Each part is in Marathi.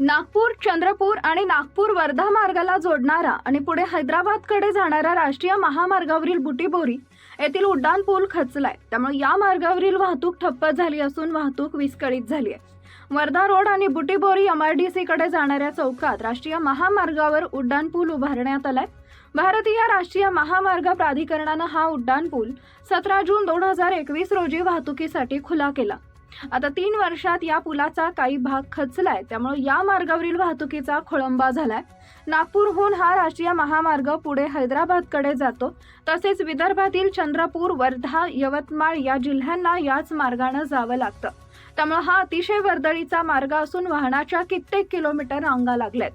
नागपूर चंद्रपूर आणि नागपूर वर्धा मार्गाला जोडणारा आणि पुढे हैदराबादकडे जाणाऱ्या राष्ट्रीय महामार्गावरील बुटीबोरी येथील उड्डाण पूल खचलाय. त्यामुळे या मार्गावरील वाहतूक ठप्प झाली असून वाहतूक विस्कळीत झाली आहे. वर्धा रोड आणि बुटीबोरी एमआरडीसी कडे जाणाऱ्या चौकात राष्ट्रीय महामार्गावर उड्डाण पूल उभारण्यात आलाय. भारतीय राष्ट्रीय महामार्ग प्राधिकरणानं हा उड्डाण पूल सतरा जून दोन हजार एकवीस रोजी वाहतुकीसाठी खुला केला. आता तीन वर्षात या पुलाचा काही भाग खचलाय. त्यामुळे या मार्गावरील वाहतुकीचा खोळंबा झालाय. नागपूरहून हा राष्ट्रीय महामार्ग पुढे हैदराबादकडे जातो. तसेच विदर्भातील चंद्रपूर वर्धा यवतमाळ या जिल्ह्यांना याच मार्गानं जावं लागतं. त्यामुळे हा अतिशय वर्दळीचा मार्ग असून वाहनाच्या कित्येक किलोमीटर रांगा लागल्यात.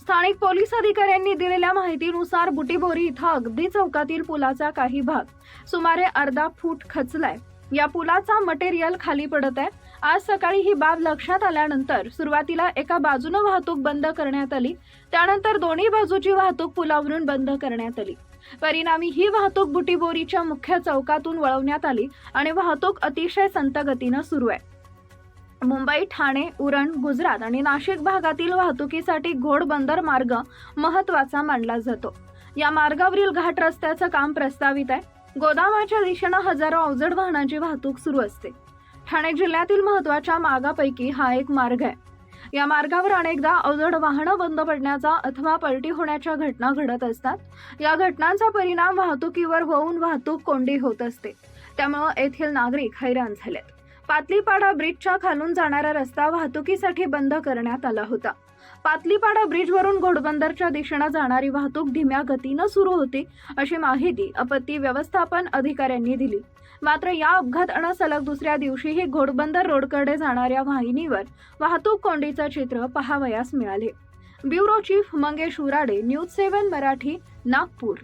स्थानिक पोलीस अधिकाऱ्यांनी दिलेल्या माहितीनुसार बुटीबोरी इथं अगदी चौकातील पुलाचा काही भाग सुमारे अर्धा फूट खचलाय. या पुलाचा मटेरियल खाली पडत आहे. आज सकाळी ही बाब लक्षात आल्यानंतर सुरुवातीला एका बाजूनं वाहतूक बंद करण्यात आली. त्यानंतर दोन्ही बाजूची वाहतूक पुलावरून बंद करण्यात आली. परिणामी ही वाहतूक बुटीबोरीच्या मुख्य चौकातून वळवण्यात आली आणि वाहतूक अतिशय संत गतीनं सुरू आहे. मुंबई ठाणे उरण गुजरात आणि नाशिक भागातील वाहतुकीसाठी घोडबंदर मार्ग महत्त्वाचा मानला जातो. या मार्गावरील घाट रस्त्याचं काम प्रस्तावित आहे. गोदामाच्या दिशेनं हजारो अवजड वाहनांची वाहतूक सुरू असते. ठाणे जिल्ह्यातील महत्त्वाच्या मार्गापैकी हा एक मार्ग आहे. या मार्गावर अनेकदा अवजड वाहनं बंद पडण्याचा अथवा पलटी होण्याच्या घटना घडत असतात. या घटनांचा परिणाम वाहतुकीवर होऊन वाहतूक कोंडी होत असते. त्यामुळे येथील नागरिक हैराण झालेत. पातलीपाडा ब्रिजच्या खालून जाणारा रस्ता वाहतुकीसाठी बंद करण्यात आला होता. पातलीपाडा ब्रिजवरून घोडबंदरच्या दिशेनं जाणारी वाहतूक धीम्या गतीनं सुरू होती अशी माहिती आपत्ती व्यवस्थापन अधिकाऱ्यांनी दिली. मात्र या अपघातानं सलग दुसऱ्या दिवशीही घोडबंदर रोडकडे जाणाऱ्या वाहिनीवर वाहतूक कोंडीचं चित्र पहावयास मिळाले. Bureau chief Mangesh Urade news seven Marathi Nagpur.